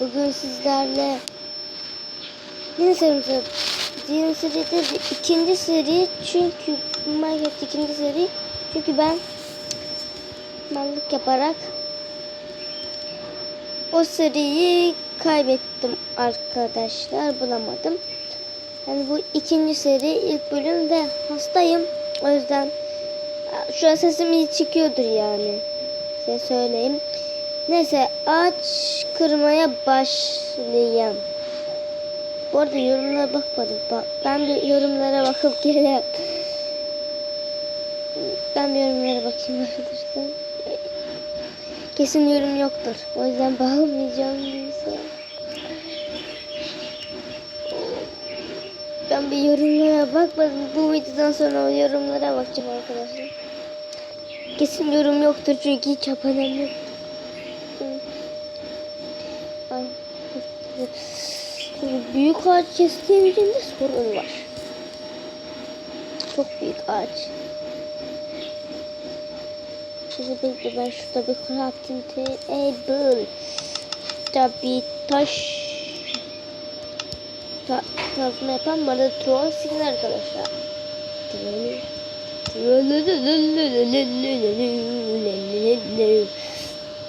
Bugün sizlerle yeni serimize yeni seride ikinci seri çünkü Minecraft ikinci seri çünkü ben mallık yaparak o seriyi kaybettim arkadaşlar bulamadım. Yani bu ikinci seri ilk bölüm ve hastayım. O yüzden şu an sesim iyi çıkıyordur yani. Size söyleyeyim. Neyse ağaç kırmaya başlayayım. Bu arada yorumlara bakmadım. Bak, ben bir yorumlara bakıp geliyorum. Ben bir yorumlara bakayım arkadaşlar. Kesin yorum yoktur. O yüzden bakmayacağım neyse. Ben bir yorumlara bakmadım. Bu videodan sonra yorumlara bakacağım arkadaşlar. Kesin yorum yoktur çünkü hiç abonem yok. Büyük ağaç kestiğim sorun var. Çok büyük ağaç. Şimdi bekle ben şurada bir crafting table. Tabi taş ta kazma yapan bana troll sigin arkadaşlar.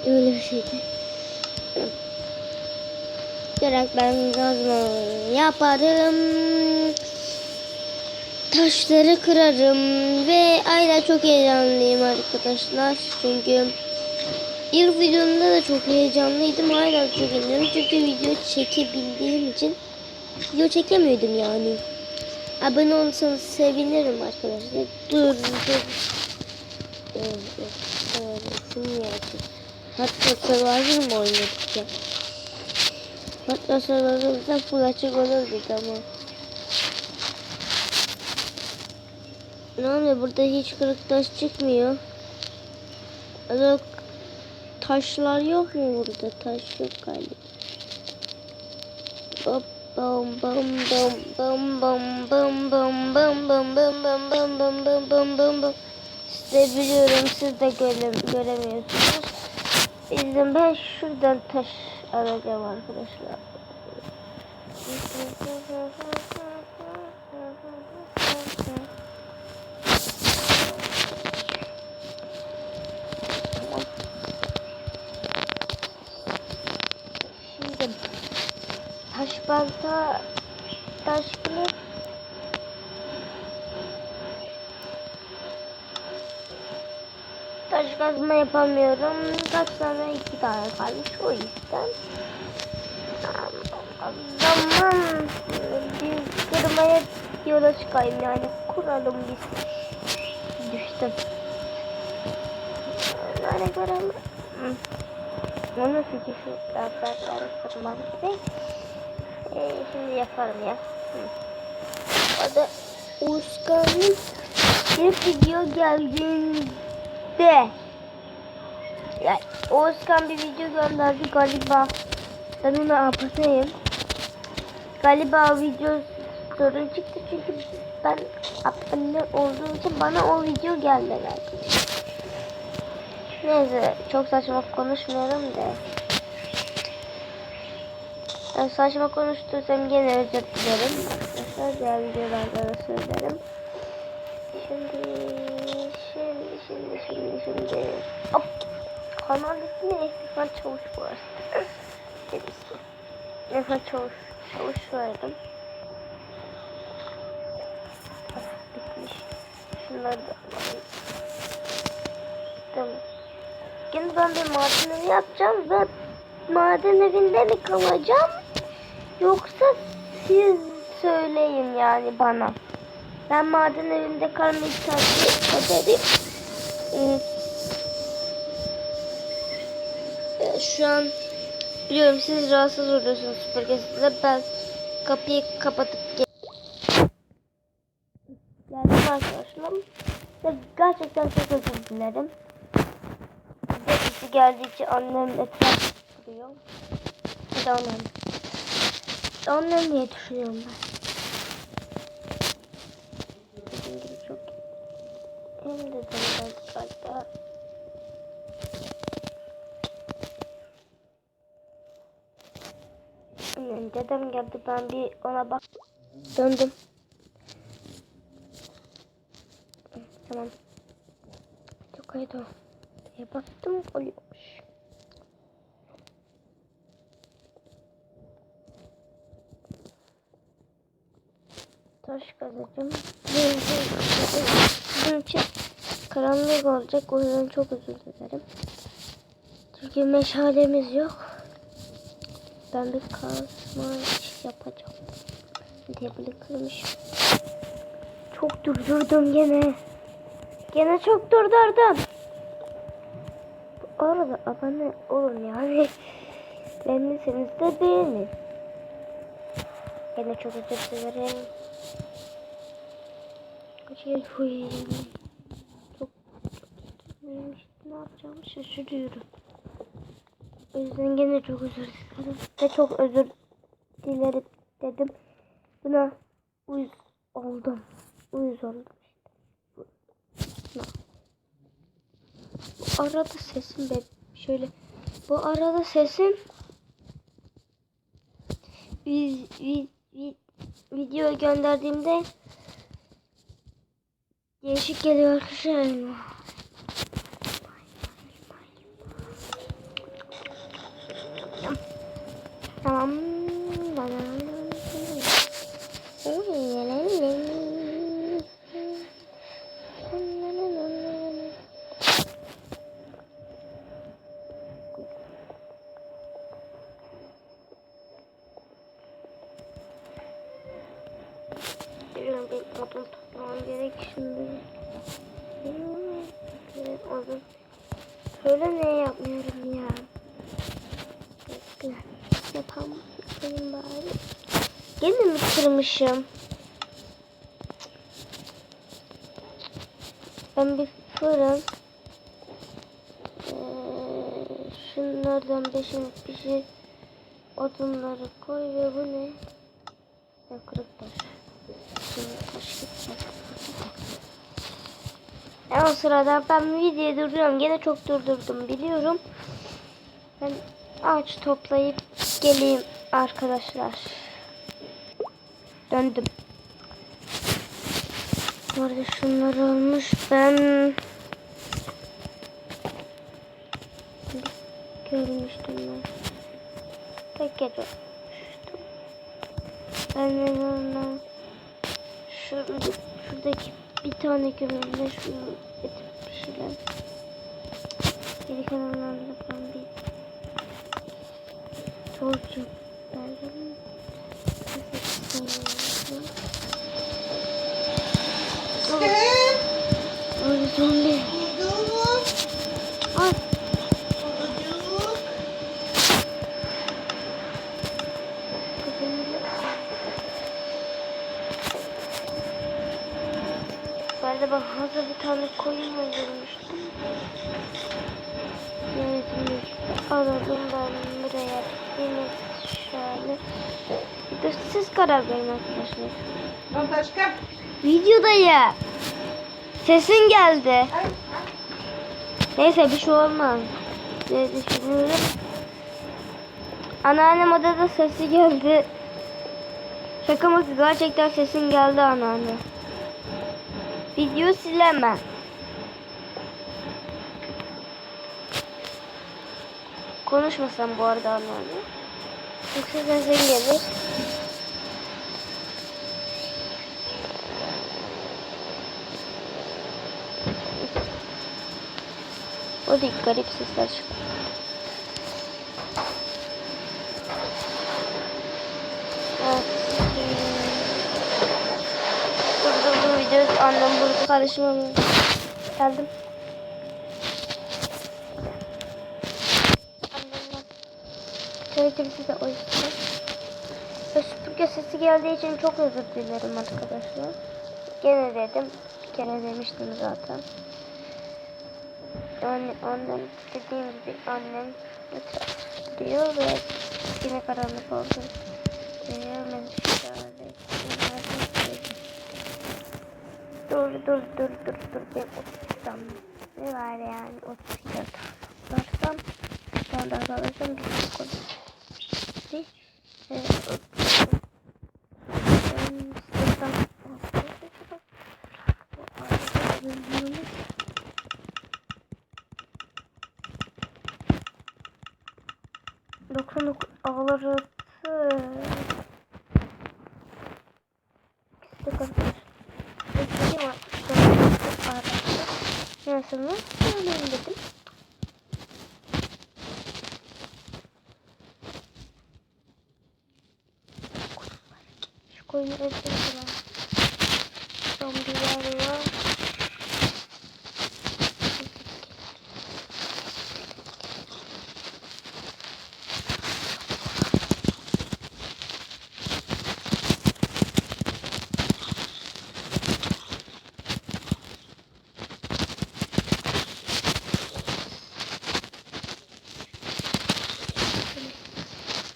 Öyle bir şeydi. Gerek ben kazma yaparım. Taşları kırarım ve aynen çok heyecanlıyım arkadaşlar. Çünkü ilk videomda da çok heyecanlıydım. Hala çok heyecanlıyım çünkü video çekebildiğim için video çekemiyordum yani. Abone olursanız sevinirim arkadaşlar. Dur dur. Niye açayım? Hatta Survivor oynadık ya? Hatta Survivor'da full açık olurduk ama. Ne oluyor? Burada hiç kırık taş çıkmıyor. Yok. Taşlar yok mu burada? Taş yok galiba. Hop. Bam bam bam bam bam bam bam bam bam bam bam bam bam bam bam bam bam Siz de biliyorum siz de göre, göremiyorsunuz. Bizim ben şuradan taş alacağım arkadaşlar. Tamam. Şimdi taş balta taş kılıç taş kazma yapamıyorum. Kaç tane? İki tane kalmış. O yüzden zaman biz kırmaya yola çıkayım yani. Kuralım biz düştüm. Nereye görelim Onun fikri şu yaprakları kırmam gerek. Ee, şimdi yaparım ya. O da Uskan'ın bir video geldiğinde yani Özkan bir video gönderdi galiba ben ona aboneyim. Galiba video sorun çıktı çünkü ben abone olduğum için bana o video gelmedi. Neyse çok saçma konuşmuyorum da. Ben saçma konuştuysam gene özür dilerim. Arkadaşlar diğer videolarda da söylerim. Şimdi, şimdi, şimdi, şimdi, şimdi. Hop. Kanal ismi Efkan Çavuş bu arada. Birisi. Efkan Çavuş. Çavuş. Ah, bitmiş. Şunları da alayım. Tamam. Şimdi ben bir madenleri yapacağım ve maden evinde mi kalacağım? Yoksa siz söyleyin yani bana. Ben maden evinde kalmayı tercih ederim. Ee, e, şu an biliyorum siz rahatsız oluyorsunuz süpürgesiyle. Ben kapıyı kapatıp gel geldim arkadaşlar. Ve gerçekten çok özür dilerim. Birisi geldiği için annem etraf duruyor. Bir de annem. Annem diye düşünüyorum ben. Hem de tanıdık hatta. Yani dedem geldi ben bir ona bak. Döndüm. Tamam. Çok o. diye baktım oluyormuş. Taş kazacağım. Bizim için karanlık olacak. O yüzden çok özür dilerim. Çünkü meşalemiz yok. Ben bir kazma iş yapacağım. Böyle kırmışım. Çok durdurdum gene. Gene çok durdurdum. Bu arada abone olun yani. Beğendiyseniz de beğenin. Gene çok özür dilerim. Şey, huy. Çok neymiş, ne yapacağımı şaşırıyorum. O yüzden gene çok özür dilerim. Ve çok özür dilerim dedim. Buna uyuz oldum. Uyuz oldum işte. Bu arada sesim de şöyle. Bu arada sesim biz, biz, biz video gönderdiğimde değişik geliyor arkadaşlar. Tamam. Bana. Biliyorum benim odun toplamam gerek şimdi. Evet, odun. Şöyle ne yapmıyorum ya. Bekle. Yapalım. Benim bari. Gene mi kırmışım? Ben bir fırın. Ee, şunlardan beşini pişir. Odunları koy ve bu ne? Ya kırık taş. Şimdi taş. E o sırada ben videoyu durduruyorum. Gene çok durdurdum biliyorum. Ben ağaç toplayıp geleyim arkadaşlar. Döndüm. Orada şunlar olmuş. Ben görmüştüm ben. Tek gece olmuştum. Ben de ondan şurada, şuradaki bir tane kömürle şunu getirip pişirelim. Geri kalanlarla ben bir torcu verdim. Ay zombi. Ay Ben de bak hazır bir tane koyun öldürmüştüm. Yönetimi aradım ben buraya. Yine şöyle. Siz karar verin arkadaşlar. Lan başka. Videodayım. Sesin geldi. Neyse bir şey olmaz. Diye düşünüyorum. Anneannem odada sesi geldi. Şaka mısın? Gerçekten sesin geldi anneanne. Video silemem. Konuşmasam bu arada anneanne. Yoksa sesin gelir. O değil garip sesler çıkıyor. Videoyu annem burada karışmam. Geldim. Annemden. Söyledim size o yüzden. Ve süpürge sesi geldiği için çok özür dilerim arkadaşlar. Gene dedim. Bir kere demiştim zaten. Yani annem dediğim gibi annem diyor ve yine karanlık oldu. Ben şöyle Dur dur dur dur dur ben otursam ne var yani otursam otursam sonra arkadaşım bir şey konuşuyor. Evet. Ben sınıftan Dokuz ağları de kardeş. Peki var. Neyse dedim. Şu koyunu öldürdüm. Zombiler var.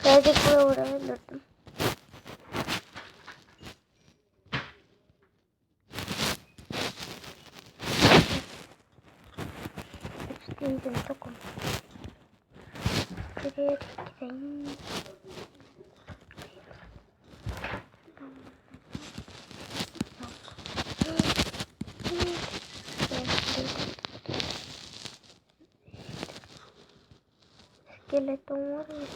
Geldik buraya buraya öldürdüm. Üstüydüm tokum. Buraya gideyim. Skeleton var mı?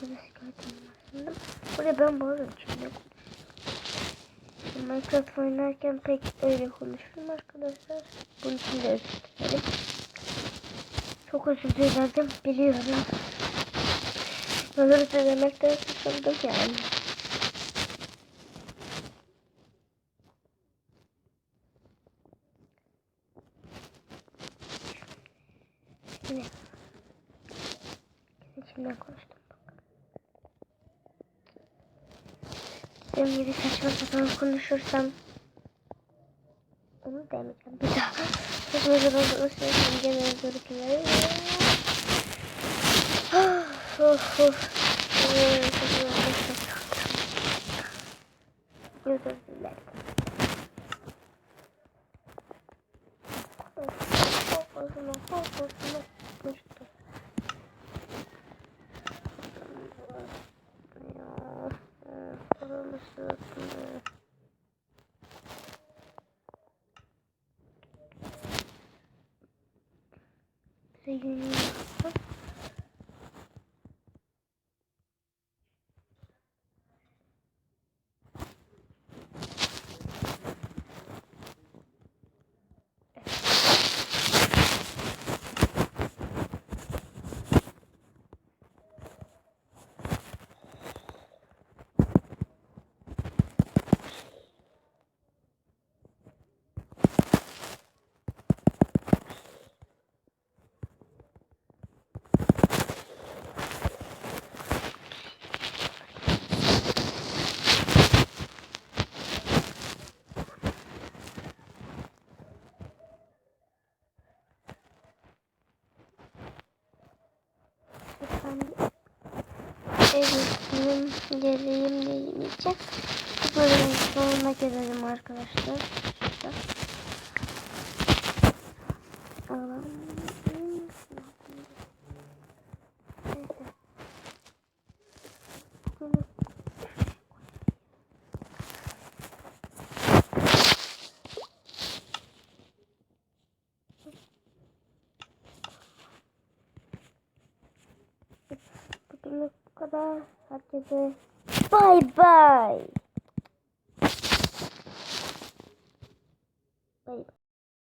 Burada skeleton var sanırım. Burada ben bu arada içinde konuşuyorum. Minecraft oynarken pek öyle konuşurum arkadaşlar. Bunun için de özür dilerim. Çok özür dilerim biliyorum. Özür dilemekten sıkıldım yani. Şimdi içimden konuştum. Dediğim gibi saçma sapan konuşursam onu demeyeceğim bir daha. Saçma sapan konuşursam gene. Ee, saçma sapan. Özür dilerim. Kafasına kafasına konuştum. Ya, e, paramı sırtını. Sevgili yaptım. Efendim. Evet, benim geleyim diyemeyeceğim. Bu bölümün sonuna gelelim arkadaşlar. Şurada. Alalım. Neyse. Bugün Bugünlük bu kadar. Herkese Bye bye.